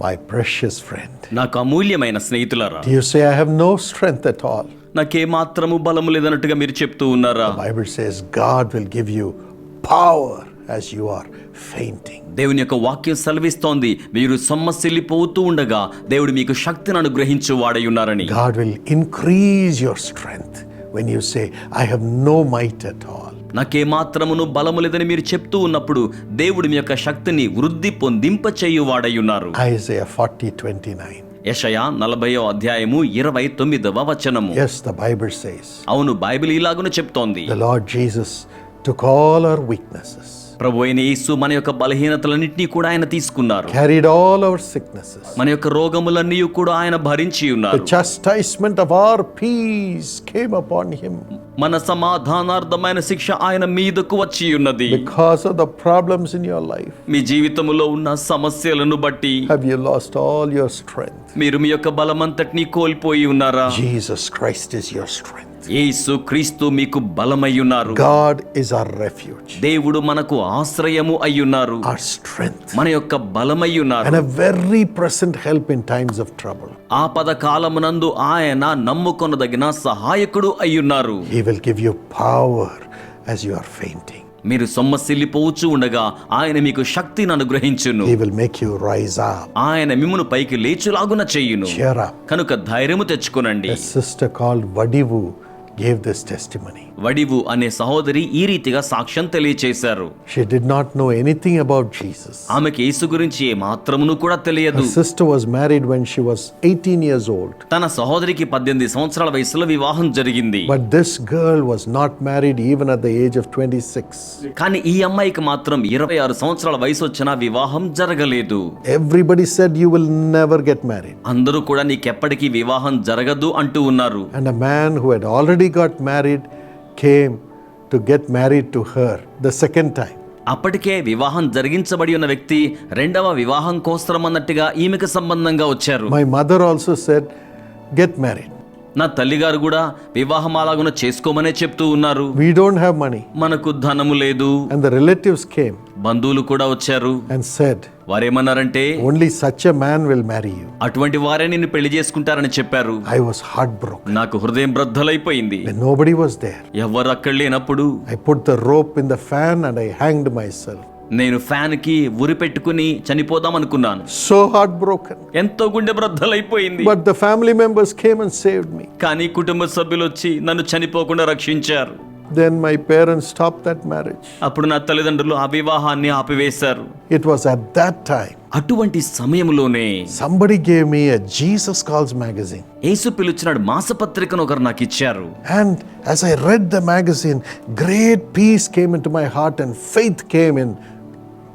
My precious friend, నాకు అమూల్యమైన స్నేహితులారా do you say, I have no strength at all? నాకేమాత్రము బలము లేదన్నట్టుగా మీరు చెప్తూ ఉన్నారా Bible says God will give you power as you are fainting. దేవుని యొక్క వాక్యం సెలవిస్తోంది మీరు సొమ్మసిల్లిపోతూ ఉండగా దేవుడు మీకు శక్తిని అనుగ్రహించు వాడై ఉన్నారని God will increase your strength when you say, I have no might at all. నాకేమాత్రమును బలము లేదని మీరు చెప్తూ ఉన్నప్పుడు దేవుడు మీ యొక్క శక్తిని వృద్ధి పొందింప వాడై ఉన్నారు Isaiah 40 29. యషయా నలభయో అధ్యాయము ఇరవై తొమ్మిదవ వచనము. Yes, the Bible says, అవును బైబిల్ ఇలాగున చెప్తోంది. The Lord Jesus took all our weaknesses, ప్రభు అయిన యేసు మన యొక్క బలహీనతలన్నింటినీ కూడా ఆయన తీసుకున్నారు. carried all our sicknesses. మన యొక్క రోగములన్నీ కూడా ఆయన భరించి ఉన్నారు chastisement of our peace came upon him. మన సమాధానార్థమైన శిక్ష ఆయన మీదకు వచ్చి ఉన్నది. The problems in your life మీ జీవితంలో ఉన్న సమస్యలను బట్టి have you lost all your strength మీరు మీ యొక్క బలమంతటిని కోల్పోయి ఉన్నారా? జీసస్ క్రైస్ట్ యువర్ స్ట్రెంగ్త్ యేసు క్రీస్తు మీకు బలమయ్యున్నారు. గాడ్ ఇస్ అవర్ రిఫ్యూజ్ దేవుడు మనకు ఆశ్రయము అయ్యున్నారు. అవర్ స్ట్రెంగ్త్ మన యొక్క బలమయ్యున్నారు. And very present help in times of trouble ఆపద కాలమునందు ఆయన నమ్ముకొనదగిన సహాయకుడు అయ్యున్నారు. He will give you power as you are fainting మీరు సొమ్మసిల్లిపోవచ్చు ఉండగా ఆయన మీకు శక్తిని అనుగ్రహించును. He will make you rise ఆయన మిమ్మును పైకి లేచులాగున చేయును. చేర కనుక ధైర్యము తెచ్చుకోనండి. Sister called Vadivu gave this testimony. Vadivu అనే సహోదరి ఈ రీతిగా సాక్ష్యం తెలియచేశారు. She did not anything about ఆమెకి యేసు గురించి ఏ మాత్రమును కూడా తెలియదు. Sister was married when she years old తన సహోదరికి 18 సంవత్సరాల వయసులో వివాహం జరిగింది. But this girl was married even at age of 26 కానీ ఈ అమ్మాయికి మాత్రం 26 సంవత్సరాల వయసు వచ్చిన వివాహం జరగలేదు. Everybody said you will never get married అందరూ కూడా నీకెప్పటికీ వివాహం జరగదు అంటూ ఉన్నారు. And a man who had already married came to get married to her the second time అప్పటికే వివాహం జరిగించబడి ఉన్న వ్యక్తి రెండవ వివాహం కోసం అన్నట్టుగా ఈమెకు సంబంధంగా వచ్చారు. My mother also set get married నా తల్లిగారు కూడా వివాహం అలాగున చేసుకోమనే చెప్తూ ఉన్నారు. వి డోంట్ హావ్ మనీ మనకు ధనము లేదు. అండ్ ద రిలేటివ్స్ కేమ్ బంధువులు కూడా వచ్చారు. అండ్ సెడ్ వారు ఏమన్నారంటే only such a man will marry you అటువంటి వారే నిన్ను పెళ్ళి చేసుకుంటారని చెప్పారు. ఐ వాస్ హార్ట్ బ్రోక్ నాకు హృదయం బ్రద్దలైపోయింది నోబడి వాస్ దేర్ ఎవరు అక్కడ లేనప్పుడు I put the rope in the fan and I hang my cell నేను ఫ్యాన్కి ఉరి పెట్టుకుని చనిపోదాం అనుకున్నాను. సో హార్ట్ బ్రోకర్ ఎంతో గుండె బ్రద్దలు అయిపోయింది but the family members came and save me కానీ కుటుంబ సభ్యులు వచ్చి నన్ను చనిపోకుండా రక్షించారు. Then my parents stop that marriage అప్పుడు నా తల్లిదండ్రులు ఆ వివాహాన్ని ఆపివేశారు. It was at that time అటువంటి సమయంలోనే somebody gave me a Jesus calls magazine యేసు పిలుచున్నాడు మాసపత్రికను ఒకరు నాకు ఇచ్చారు. And as I read the magazine great peace came in to my heart and faith came in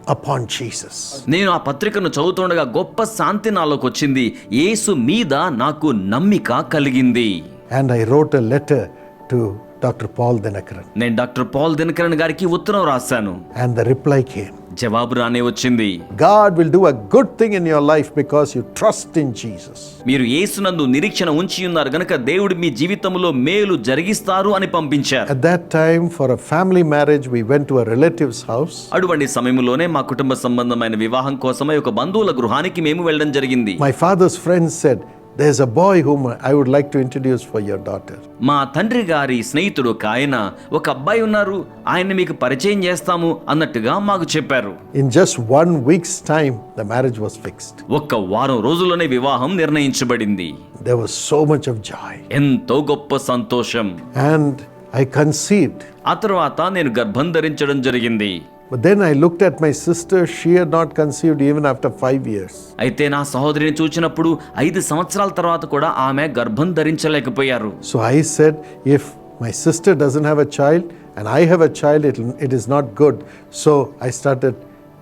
upon Jesus. నేను ఆ పత్రికను చదువుతుండగా గొప్ప శాంతి నాలోకి వచ్చింది యేసు మీద నాకు నమ్మిక కలిగింది And I wrote a letter to doctor Paul Dinakaran నేను డాక్టర్ పాల్ దినకరన్ గారికి ఉత్తరం రాశాను. అండ్ ద రిప్లై కేమ్ జవాబు రానే వచ్చింది. God will do a good thing in your life because you trust in Jesus మీరు యేసునందు నిరీక్షణ ఉంచి ఉన్నారు గనుక దేవుడు మీ జీవితంలో మేలు జరిగిస్తారు అని పంపించారు. At that time for a family marriage we went to a relatives house అడువండి సమయములోనే మా కుటుంబ సంబంధమైన వివాహం కోసమే ఒక బంధువుల గృహానికి మేము వెళ్ళడం జరిగింది. My father's friends said these a boy whom I would like to introduce for your daughter మా తండ్రి గారి స్నేహితుడు ఆయన ఒక అబ్బాయి ఉన్నారు. ఆయన మీకు పరిచయం చేస్తాము అన్నట్టుగా మాకు చెప్పారు. In just one weeks time the marriage was fixed ఒక వారం రోజులనే వివాహం నిర్ణయించబడింది. There was so much of joy ఎంతో గొప్ప సంతోషం. అండ్ ఐ కన్సీవ్డ్ ఆ తర్వాత నేను గర్భం ధరించడం జరిగింది. But then I looked at my sister. She had not conceived even after five years. అయితే నా సహోదరిని చూచినప్పుడు ఐదు సంవత్సరాల తర్వాత కూడా ఆమె గర్భం ధరించలేకపోయారు So I said, if my sister doesn't have a child and I have a child, it, it is not good. So I started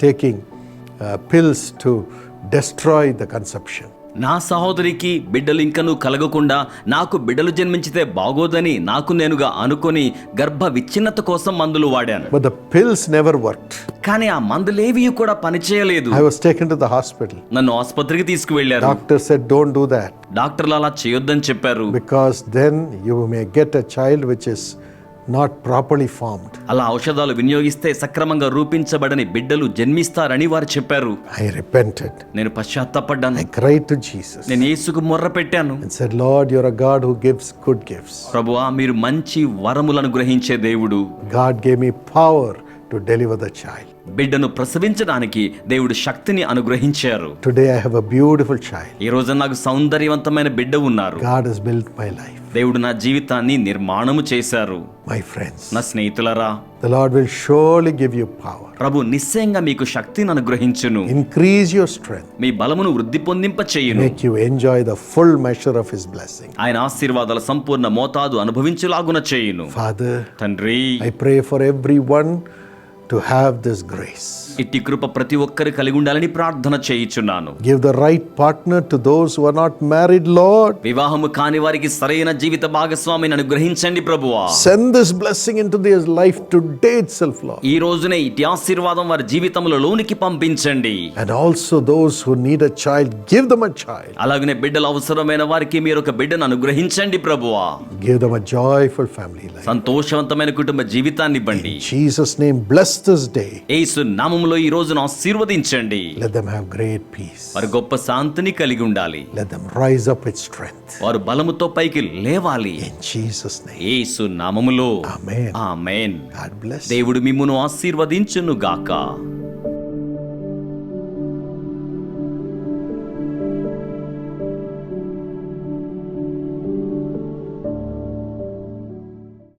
taking uh, pills to destroy the conception. నా సహోదరికి బిడ్డలు ఇంకను కలగకుండా నాకు బిడ్డలు జన్మించితే బాగోదని నాకు నేనుగా అనుకొని గర్భ విచ్ఛిన్నత కోసం మందులు వాడాను. Pills never worked. కానీ ఆ మందులేవి కూడా పనిచేయలేదు. To the hospital. నన్ను ఆసుపత్రికి తీసుకువెళ్ళారు Doctor said, don't do that. డాక్టర్లు అలా చేయొద్దని చెప్పారు. Because then you may get a child which is not properly formed అలా ఔషధాలు వినియోగిస్తే సక్రమంగా రూపించబడని బిడ్డలు జన్మిస్తారని వారు చెప్పారు. ఐ రిపెంటెడ్ నేను పశ్చాత్తాపడ్డాను. ఐ క్రై టు జీసస్ నేను యేసుకు మొర్ర పెట్టాను. And said Lord you are a God who gives good gifts ప్రభువా మీరు మంచి వరములను గ్రహించే దేవుడు. God gave me power to deliver the child బిడ్డను ప్రసవించడానికి దేవుడు శక్తిని అనుగ్రహించారు Today I have a beautiful child. ఈ రోజు నాకు సౌందర్యవంతమైన బిడ్డ ఉన్నారు God has built my life. దేవుడు నా జీవితాన్ని నిర్మాణము చేశారు My friends, నా స్నేహితులరా the Lord will surely give you power. ప్రభు నిశ్చయంగా మీకు శక్తిని అనుగ్రహించును Increase your strength. మీ బలమును వృద్ధి పొందింప చేయును Make you enjoy the full measure of His blessing. ఆయన ఆశీర్వాదాల సంపూర్ణ మోతాదు అనుభవించులాగున చేయును Father, తండ్రి I pray for everyone to have this grace. ఇట్టి కృప ప్రతి ఒక్కరు కలిగి ఉండాలని ప్రార్థన చేయించున్నాను. Give the right partner to those who are not married Lord వివాహము కాని వారికి సరైన జీవిత భాగస్వామిని అనుగ్రహించండి ప్రభువా. Send this blessing into this life today itself Lord ఈ రోజునే ఇటి ఆశీర్వాదం వారి జీవితములో లోనికి పంపించండి. And also those who need a child give them a child అలాగనే బిడ్డల అవసరమైన వారికి మీరు ఒక బిడ్డను అనుగ్రహించండి ప్రభువా. Give them a joyful family life సంతోషవంతమైన కుటుంబ జీవితాన్ని ఇవ్వండి. Jesus name bless this day యేసు నామము నామములో ఈ రోజున ఆశీర్వదించండి. లెట్ దెం హావ్ పీస్ గొప్ప శాంతిని కలిగి ఉండాలి. Let them up with strength వారు బలముతో పైకి లేవాలి. ఇన్ జీసస్ నామములో. ఆమేన్. ఆమేన్ దేవుడు మిమ్మును ఆశీర్వదించును గాక